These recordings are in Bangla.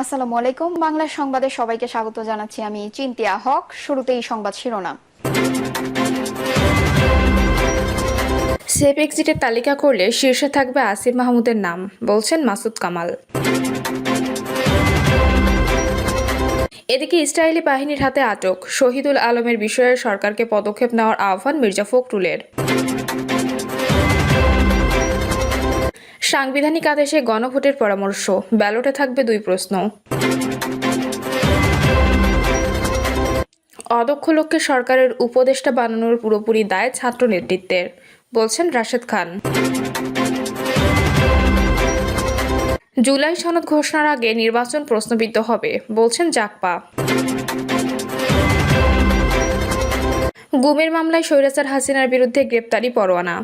আসসালামু আলাইকুম। বাংলা সংবাদে সবাইকে স্বাগত জানাচ্ছি আমি চিন্তিয়া হক। শুরুতেই সংবাদ শিরোনাম। সেফ এক্সিটের তালিকা করলে শীর্ষে থাকবে আসিফ মাহমুদের নাম, বলছেন মাসুদ কামাল। এদিকে ইসরায়েলি বাহিনীর হাতে আটক শহীদুল আলমের বিষয়ে সরকারকে পদক্ষেপ নেওয়ার আহ্বান মির্জা ফখরুলের। সাংবিধানিক আদেশে গণভোটের পরামর্শ। ব্যালটে থাকবে দুই প্রশ্ন। অদক্ষ লোককে সরকারের উপদেষ্টা বানানোর পুরোপুরি দায় ছাত্র নেতৃত্বের, বলছেন রাশেদ খান। জুলাই সনদ ঘোষণার আগে নির্বাচন প্রশ্নবিদ্ধ হবে, বলছেন জাকপা গুমের মামলায় স্বৈরাচার হাসিনার বিরুদ্ধে গ্রেপ্তারি পরোয়ানা।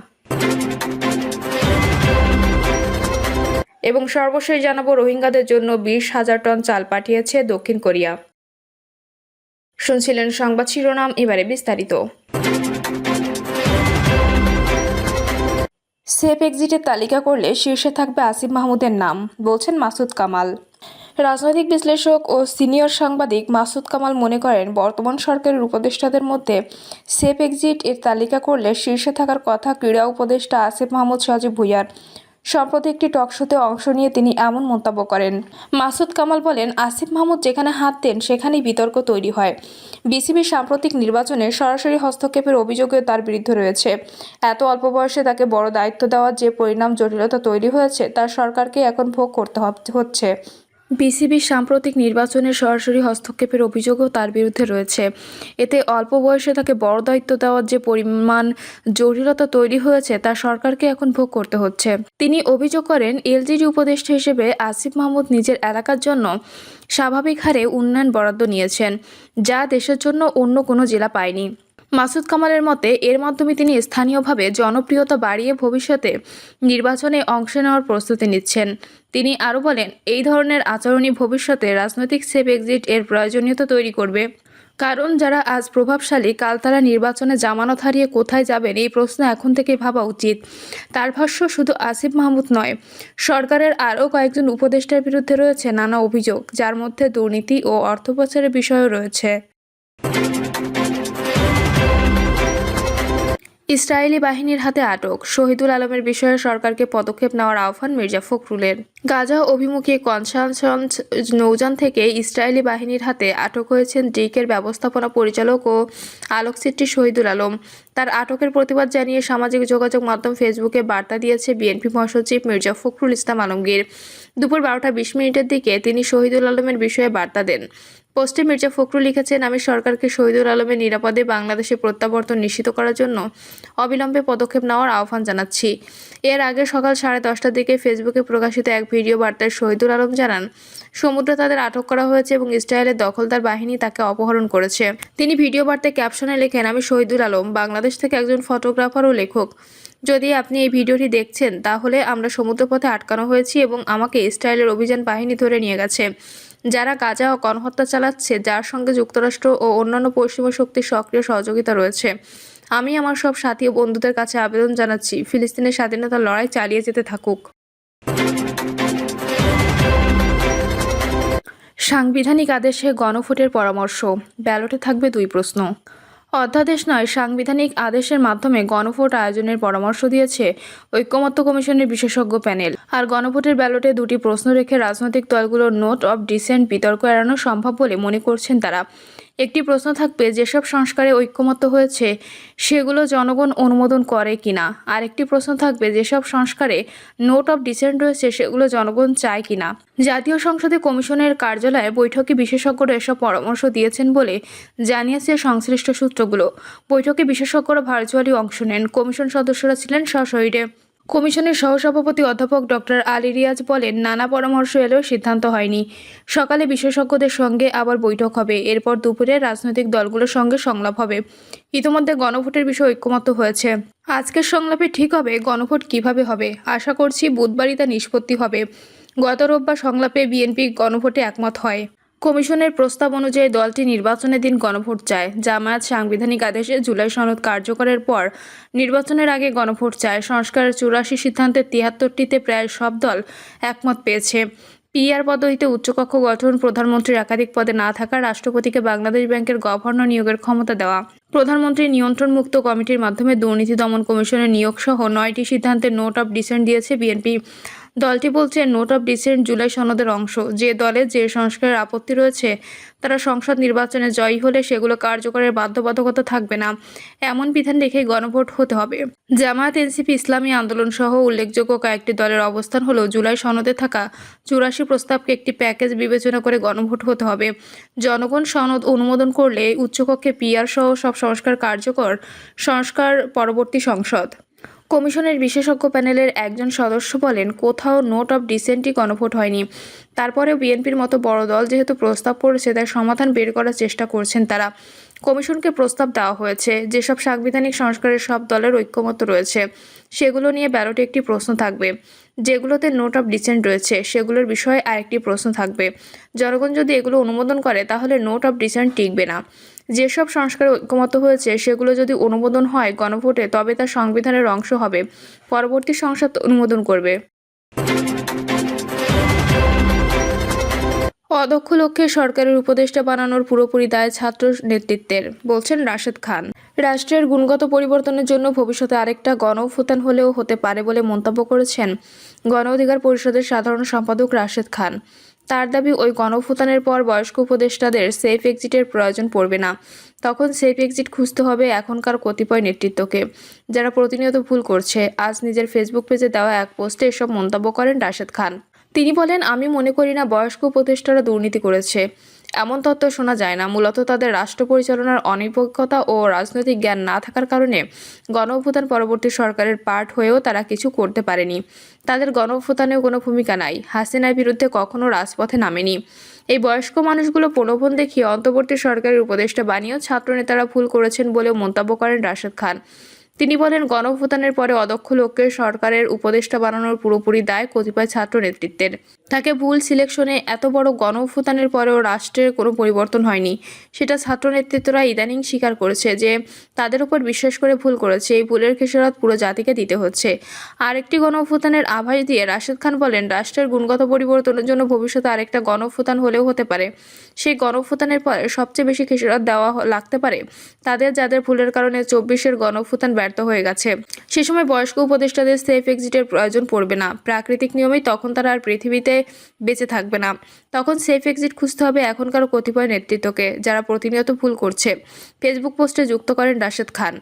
এবং সর্বশেষ জানাব, রোহিঙ্গাদের জন্য বিশ হাজার টন চাল পাঠিয়েছে দক্ষিণ কোরিয়া। শুনছিলেন সংবাদ শিরোনাম, এবারে বিস্তারিত। সেফ এক্সিটের তালিকা করলে শীর্ষে থাকবে আসিফ মাহমুদের নাম, বলছেন মাসুদ কামাল। রাজনৈতিক বিশ্লেষক ও সিনিয়র সাংবাদিক মাসুদ কামাল মনে করেন, বর্তমান সরকারের উপদেষ্টাদের মধ্যে সেফ এক্সিট এর তালিকা করলে শীর্ষে থাকার কথা ক্রীড়া উপদেষ্টা আসিফ মাহমুদ সজীব ভুইয়ার। সম্প্রতি একটি টক শোতে অংশ নিয়ে তিনি এমন মন্তব্য করেন। মাসুদ কামাল বলেন, আসিফ মাহমুদ যেখানে হাত দেন, সেখানেই বিতর্ক তৈরি হয়। বিসিবির সাম্প্রতিক নির্বাচনে সরাসরি হস্তক্ষেপের অভিযোগেও তার বিরুদ্ধে রয়েছে। এত অল্প বয়সে তাকে বড় দায়িত্ব দেওয়ার যে পরিণাম, জটিলতা তৈরি হয়েছে, তা সরকারকে এখন ভোগ করতে হচ্ছে। বিসিবির সাম্প্রতিক নির্বাচনে সরাসরি হস্তক্ষেপের অভিযোগও তার বিরুদ্ধে রয়েছে। এতে অল্প বয়সে তাকে বড় দায়িত্ব দেওয়ার যে পরিমাণ জটিলতা তৈরি হয়েছে, তা সরকারকে এখন ভোগ করতে হচ্ছে। তিনি অভিযোগ করেন, এলজিডি উপদেষ্টা হিসেবে আসিফ মাহমুদ নিজের এলাকার জন্য স্বাভাবিক হারে উন্নয়ন বরাদ্দ নিয়েছেন, যা দেশের জন্য অন্য কোনো জেলা পায়নি। মাসুদ কামালের মতে, এর মাধ্যমে তিনি স্থানীয়ভাবে জনপ্রিয়তা বাড়িয়ে ভবিষ্যতে নির্বাচনে অংশ নেওয়ার প্রস্তুতি নিচ্ছেন। তিনি আরও বলেন, এই ধরনের আচরণই ভবিষ্যতে রাজনৈতিক সেফ এক্সিট এর প্রয়োজনীয়তা তৈরি করবে। কারণ যারা আজ প্রভাবশালী, কাল তারা নির্বাচনে জামানত হারিয়ে কোথায় যাবেন, এই প্রশ্ন এখন থেকে ভাবা উচিত। তার ভাষ্য শুধু আসিফ মাহমুদ নয়, সরকারের আরও কয়েকজন উপদেষ্টার বিরুদ্ধে রয়েছে নানা অভিযোগ, যার মধ্যে দুর্নীতি ও অর্থ পাচারের বিষয়ও রয়েছে। ইসরায়েলি বাহিনীর হাতে আটক। শহীদুল আলমের বিষয়ে সরকারকে পদক্ষেপ নেওয়ার আহ্বান মির্জা ফখরুলের। গাজা অভিমুখী কনসানসন্স নৌযান থেকে ইসরায়েলি বাহিনীর হাতে আটক হয়েছেন ডিকের ব্যবস্থাপনা পরিচালক ও আলোকচিত্রী শহীদুল আলম। তার আটকের প্রতিবাদ জানিয়ে সামাজিক যোগাযোগ মাধ্যম ফেসবুকে বার্তা দিয়েছে বিএনপি মহাসচিব মির্জা ফখরুল ইসলাম আলমগীর। দুপুর বারোটা বিশ মিনিটের দিকে তিনি শহীদুল আলমের বিষয়ে বার্তা দেন। পোস্টে মির্জা ফখরুল লিখেছেন, আমি সরকারকে শহীদুল আলমের নিরাপদে বাংলাদেশে প্রত্যাবর্তন নিশ্চিত করার জন্য অবিলম্বে পদক্ষেপ নেওয়ার আহ্বান জানাচ্ছি। এর আগে সকাল সাড়ে দশটার দিকে ফেসবুকে প্রকাশিত এক ভিডিও বার্তায় শহীদুল আলম জানান, সমুদ্রে তাদের আটক করা হয়েছে এবং ইসরায়েলের দখলদার বাহিনী তাকে অপহরণ করেছে। তিনি ভিডিও বার্তায় ক্যাপশনে লেখেন, আমি শহীদুল আলম, বাংলাদেশ থেকে একজন ফটোগ্রাফার ও লেখক। যদি আপনি এই ভিডিওটি দেখছেন, তাহলে আমরা সমুদ্রপথে আটকানো হয়েছি এবং আমাকে ইসরায়েলের অভিযান বাহিনী ধরে নিয়ে গেছে। যারা গাজা ও গণহত্যা চালাচ্ছে, যার সঙ্গে যুক্তরাষ্ট্র ও অন্যান্য পশ্চিমা শক্তির সক্রিয় সহযোগিতা রয়েছে। আমি আমার সব সাথী ও বন্ধুদের কাছে আবেদন জানাচ্ছি, ফিলিস্তিনের স্বাধীনতার লড়াই চালিয়ে যেতে থাকুক। সাংবিধানিক আদেশে গণভোটের পরামর্শ, ব্যালটে থাকবে দুই প্রশ্ন। অধ্যাদেশ নয়, সাংবিধানিক আদেশের মাধ্যমে গণভোট আয়োজনের পরামর্শ দিয়েছে ঐক্যমত্য কমিশনের বিশেষজ্ঞ প্যানেল। আর গণভোটের ব্যালটে দুটি প্রশ্ন রেখে রাজনৈতিক দলগুলোর নোট অব ডিসেন্ট বিতর্ক এড়ানো সম্ভব বলে মনে করছেন তারা। একটি প্রশ্ন থাকবে, যেসব সংস্কারে ঐক্যমত্য হয়েছে, সেগুলো জনগণ অনুমোদন করে কিনা আর একটি প্রশ্ন থাকবে, যেসব সংস্কারে নোট অফ ডিসেন্ট রয়েছে, সেগুলো জনগণ চায় কিনা জাতীয় সংসদে কমিশনের কার্যালয়ে বৈঠকে বিশেষজ্ঞরা এসব পরামর্শ দিয়েছেন বলে জানিয়েছে সংশ্লিষ্ট সূত্রগুলো। বৈঠকে বিশেষজ্ঞরা ভার্চুয়ালি অংশ নেন। কমিশন সদস্যরা ছিলেন সশরীরে। কমিশনের সহসভাপতি অধ্যাপক ডক্টর আলী রিয়াজ বলেন, নানা পরামর্শ এলেও সিদ্ধান্ত হয়নি। সকালে বিশেষজ্ঞদের সঙ্গে আবার বৈঠক হবে। এরপর দুপুরে রাজনৈতিক দলগুলোর সঙ্গে সংলাপ হবে। ইতিমধ্যে গণভোটের বিষয়ে ঐক্যমত্য হয়েছে। আজকের সংলাপে ঠিক হবে, গণভোট কীভাবে হবে? আশা করছি বুধবারই তা নিষ্পত্তি হবে। গত রোববার সংলাপে বিএনপি গণভোটে একমত হয়। কমিশনের প্রস্তাব অনুযায়ী দলটি নির্বাচনের দিন গণভোট চায়। জামায়াত সাংবিধানিক আদেশে জুলাই সনদ কার্যকরের পর নির্বাচনের আগে গণভোট চায়। সংস্কারের চুরাশি সিদ্ধান্তের তিয়াত্তরটিতে প্রায় সব দল একমত পেয়েছে। পিআর পদ্ধতিতে উচ্চকক্ষ গঠন, প্রধানমন্ত্রীর একাধিক পদে না থাকা, রাষ্ট্রপতিকে বাংলাদেশ ব্যাংকের গভর্নর নিয়োগের ক্ষমতা দেওয়া। প্রধানমন্ত্রীর নিয়ন্ত্রণমুক্ত কমিটির মাধ্যমে দুর্নীতি দমন কমিশনের নিয়োগ সহ নয়টি সিদ্ধান্তে নোট অফ ডিসেন্ট দিয়েছে বিএনপি দলটি বলছে, নোট অফ ডিসেন্ট জুলাই সনদের অংশ। যে দলে যে সংস্কারের আপত্তি রয়েছে, তারা সংসদ নির্বাচনে জয়ী হলে সেগুলো কার্যকরের বাধ্যবাধকতা থাকবে না। এমন বিধান রেখে গণভোট হতে হবে। জামায়াত, এনসিপি, ইসলামী আন্দোলন সহ উল্লেখযোগ্য কয়েকটি দলের অবস্থান হলো, জুলাই সনদে থাকা চুরাশি প্রস্তাবকে একটি প্যাকেজ বিবেচনা করে গণভোট হতে হবে। জনগণ সনদ অনুমোদন করলে উচ্চকক্ষে পিআর সহ সব সংস্কার কার্যকর সংস্কার পরবর্তী সংসদ। কমিশনের বিশেষজ্ঞ প্যানেলের একজন সদস্য বলেন, কোথাও নোট অফ ডিসেন্টই গণভোট হয়নি। তারপরেও বিএনপির মতো বড় দল যেহেতু প্রস্তাব করেছে, তার সমাধান বের করার চেষ্টা করছেন তারা। কমিশনকে প্রস্তাব দেওয়া হয়েছে, যেসব সাংবিধানিক সংস্কারের সব দলের ঐক্যমত রয়েছে, সেগুলো নিয়ে ব্যালটে একটি প্রশ্ন থাকবে। যেগুলোতে নোট অফ ডিসেন্ট রয়েছে, সেগুলোর বিষয়ে আরেকটি প্রশ্ন থাকবে। জনগণ যদি এগুলো অনুমোদন করে, তাহলে নোট অফ ডিসেন্ট টিকবে না। যেসব সংস্কারে ঐক্যমত হয়েছে, সেগুলো যদি অনুমোদন হয় গণভোটে, তবে তা সংবিধানের অংশ হবে। পরবর্তী সংসদ অনুমোদন করবে। অদক্ষ লক্ষ্যে সরকারের উপদেষ্টা বানানোর পুরোপুরি দায় ছাত্র নেতৃত্বের, বলছেন রাশেদ খান। রাষ্ট্রের গুণগত পরিবর্তনের জন্য ভবিষ্যতে আরেকটা গণ অভ্যুত্থান হলেও হতে পারে বলে মন্তব্য করেছেন গণ অধিকার পরিষদের সাধারণ সম্পাদক রাশেদ খান। তার দাবি, ওই গণভূতানের পর বয়স্ক উপদেষ্টাদের সেফ এক্সিটের প্রয়োজন পড়বে না। তখন সেফ এক্সিট খুঁজতে হবে এখনকার কতিপয় নেতৃত্বকে, যারা প্রতিনিয়ত ভুল করছে। আজ নিজের ফেসবুক পেজে দেওয়া এক পোস্টে এসব মন্তব্য করেন রাশেদ খান। তিনি বলেন, আমি মনে করি না বয়স্ক উপদেষ্টারা দুর্নীতি করেছে। এমন তত্ত্ব শোনা যায় না। মূলত তাদের রাষ্ট্র পরিচালনার অনিপজ্ঞতা ও রাজনৈতিক জ্ঞান না থাকার কারণে গণ পরবর্তী সরকারের পার্ট হয়েও তারা কিছু করতে পারেনি। তাদের গণ কোনো ভূমিকা নাই। হাসিনার বিরুদ্ধে কখনো রাজপথে নামেনি। এই বয়স্ক মানুষগুলো প্রলোভন দেখিয়ে অন্তর্বর্তী সরকারের উপদেষ্টা বানিয়েও ছাত্রনেতারা ভুল করেছেন বলেও মন্তব্য করেন রাশেদ খান। তিনি বলেন গণভূতানের পরে অদক্ষ লোককে সরকারের উপদেষ্টা বানানোর পুরোপুরি দায় কতিপয় ছাত্র নেতৃত্বের। তাকে ভুল সিলেকশনে এত বড় গণভূতানের পরেও রাষ্ট্রের কোনো পরিবর্তন হয়নি। সেটা ছাত্র নেতৃত্বরা ইদানিং স্বীকার করেছে যে, তাদের উপর বিশ্বাস করে ভুল করেছে। এই ভুলের খেসারত পুরো জাতিকে দিতে হচ্ছে। আরেকটি গণভূতানের আভাস দিয়ে রাশেদ খান বলেন, রাষ্ট্রের গুণগত পরিবর্তনের জন্য ভবিষ্যতে আরেকটা গণভূতান হলেও হতে পারে। সেই গণভূতানের পরে সবচেয়ে বেশি খেসারত দেওয়া লাগতে পারে। তাদের, যাদের ভুলের কারণে চব্বিশের গণভূতান ব্যর্থ হয়ে গেছে। সে সময় বয়স্ক উপদেষ্টাদের সেফ এক্সিটের প্রয়োজন পড়বে না। প্রাকৃতিক নিয়মেই তখন তারা আর পৃথিবীতে বেঁচে থাকবে না। তখন সেফ এক্সিট খুঁজতে হবে এখনকার কতিপয় নেতৃত্বকে, যারা প্রতিনিয়ত ভুল করছে। ফেসবুক পোস্টে যুক্ত করেন রাশেদ খান।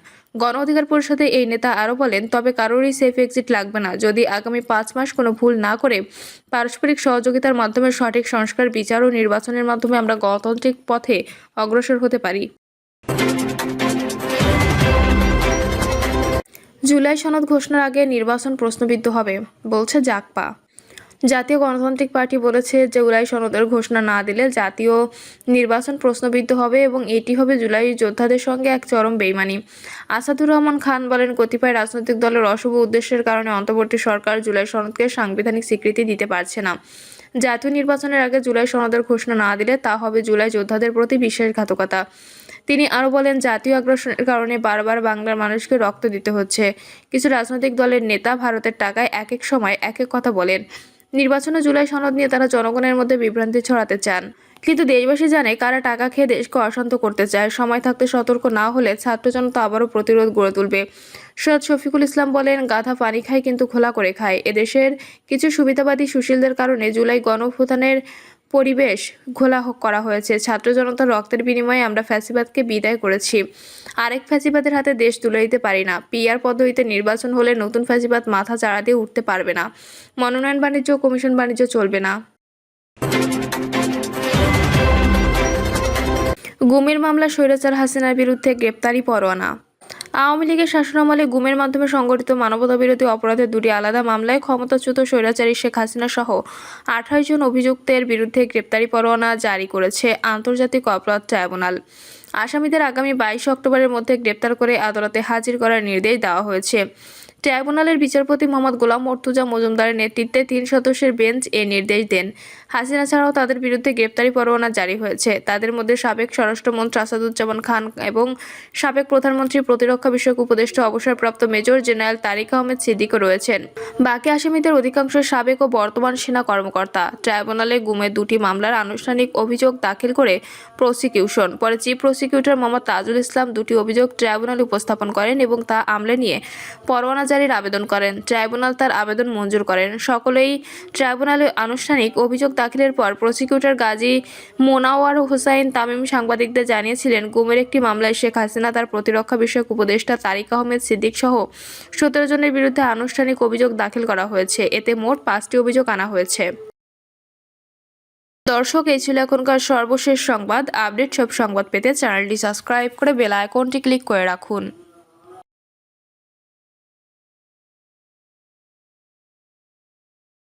গণ অধিকার পরিষদে এই নেতা আরও বলেন, তবে কারোরই সেফ এক্সিট লাগবে না। যদি আগামী পাঁচ মাস কোনো ভুল না করে পারস্পরিক সহযোগিতার মাধ্যমে সঠিক সংস্কার, বিচার ও নির্বাচনের মাধ্যমে আমরা গণতান্ত্রিক পথে অগ্রসর হতে পারি। জুলাই সনদ ঘোষণার আগে নির্বাচন প্রশ্নবিদ্ধ হবে, বলছে জাকপা জাতীয় গণতান্ত্রিক পার্টি বলেছে জুলাই সনদের ঘোষণা না দিলে জাতীয় নির্বাচন প্রশ্নবিদ্ধ হবে এবং এটি হবে জুলাই যোদ্ধাদের সঙ্গে এক চরম বেইমানি। আসাদুর রহমান খান বলেন, কতিপয় রাজনৈতিক দলের অশুভ উদ্দেশ্যের কারণে অন্তর্বর্তী সরকার জুলাই সনদকে সাংবিধানিক স্বীকৃতি দিতে পারছে না। জাতীয় নির্বাচনের আগে জুলাই সনদের ঘোষণা না দিলে তা হবে জুলাই যোদ্ধাদের প্রতি বিশ্বাসঘাতকতা তিনি আরও বলেন, জাতীয় আগ্রাসনের কারণে বারবার বাংলার মানুষকে রক্ত দিতে হচ্ছে। কিছু রাজনৈতিক দলের নেতা ভারতের টাকায় এক এক সময় এক এক কথা বলেন। নির্বাচনে জুলাই সনদ নিয়ে তারা জনগণের মধ্যে বিভ্রান্তি ছড়াতে চান। কিন্তু দেশবাসী জানে কারা টাকা খেয়ে দেশকে অশান্ত করতে চায়। সময় থাকতে সতর্ক না হলে ছাত্র জনতা আবারও প্রতিরোধ গড়ে তুলবে। সৈয়দ শফিকুল ইসলাম বলেন, গাধা পানি খায় কিন্তু খোলা করে খায়। এদেশের কিছু সুবিধাবাদী সুশীলদের কারণে জুলাই গণভূতানের পরিবেশ ঘোলা করা হয়েছে। ছাত্র জনতার রক্তের বিনিময়ে আমরা ফ্যাসিবাদকে বিদায় করেছি। আরেক ফ্যাসিবাদের হাতে দেশ তুলে দিতে পারি না। পিআর পদ্ধতিতে নির্বাচন হলে নতুন ফ্যাসিবাদ মাথা চাড়া দিয়ে উঠতে পারবে না। মনোনয়ন বাণিজ্য, কমিশন বাণিজ্য চলবে না। গুমের মামলা স্বৈরাচার হাসিনার বিরুদ্ধে গ্রেপ্তারি পরোয়ানা। আওয়ামী লীগের শাসনামলে গুমের মাধ্যমে সংগঠিত মানবতা বিরোধী অপরাধের দুটি আলাদা মামলায় ক্ষমতাচ্যুত স্বৈরাচারী শেখ হাসিনা সহ আঠাশ জন অভিযুক্তের বিরুদ্ধে গ্রেপ্তারি পরোয়ানা জারি করেছে আন্তর্জাতিক অপরাধ ট্রাইব্যুনাল। আসামিদের আগামী বাইশে অক্টোবরের মধ্যে গ্রেপ্তার করে আদালতে হাজির করার নির্দেশ দেওয়া হয়েছে। ট্রাইব্যুনালের বিচারপতি মোহাম্মদ গোলাম মর্তুজা মজুমদারের নেতৃত্বে তিন সদস্যের বেঞ্চ এ নির্দেশ দেন। হাসিনা ছাড়াও তাদের বিরুদ্ধে গ্রেপ্তারি পরোয়ানা জারি হয়েছে। তাদের মধ্যে সাবেক স্বরাষ্ট্রমন্ত্রী আসাদুজ্জামান খান এবং সাবেক প্রধানমন্ত্রী প্রতিরক্ষা বিষয়ক উপদেষ্টা অবসরপ্রাপ্ত মেজর জেনারেল তারিক আহমেদ সিদ্দিকও রয়েছেন। বাকি আসামিদের অধিকাংশ সাবেক ও বর্তমান সেনা কর্মকর্তা। ট্রাইব্যুনালে গুমে দুটি মামলার আনুষ্ঠানিক অভিযোগ দাখিল করে প্রসিকিউশন, পরে চিফ প্রসিকিউটর মোহাম্মদ তাজুল ইসলাম দুটি অভিযোগ ট্রাইব্যুনালে উপস্থাপন করেন এবং তা আমলে নিয়ে পরোয়ানা জারির আবেদন করেন। ট্রাইব্যুনাল তার আবেদন মঞ্জুর করেন। সকলেই ট্রাইব্যুনালে আনুষ্ঠানিক অভিযোগ দাখিলের পর প্রসিকিউটর গাজী মোনাওয়ার হোসাইন তামিম সাংবাদিকদের জানিয়েছিলেন, গুমের একটি মামলায় শেখ হাসিনা তার প্রতিরক্ষা বিষয়ক উপদেষ্টা তারিক আহমেদ সিদ্দিক সহ সতেরো জনের বিরুদ্ধে আনুষ্ঠানিক অভিযোগ দাখিল করা হয়েছে। এতে মোট পাঁচটি অভিযোগ আনা হয়েছে। দর্শক, এই ছিল এখনকার সর্বশেষ সংবাদ। আপডেট সব সংবাদ পেতে চ্যানেলটি সাবস্ক্রাইব করে বেল আইকনটি ক্লিক করে রাখুন।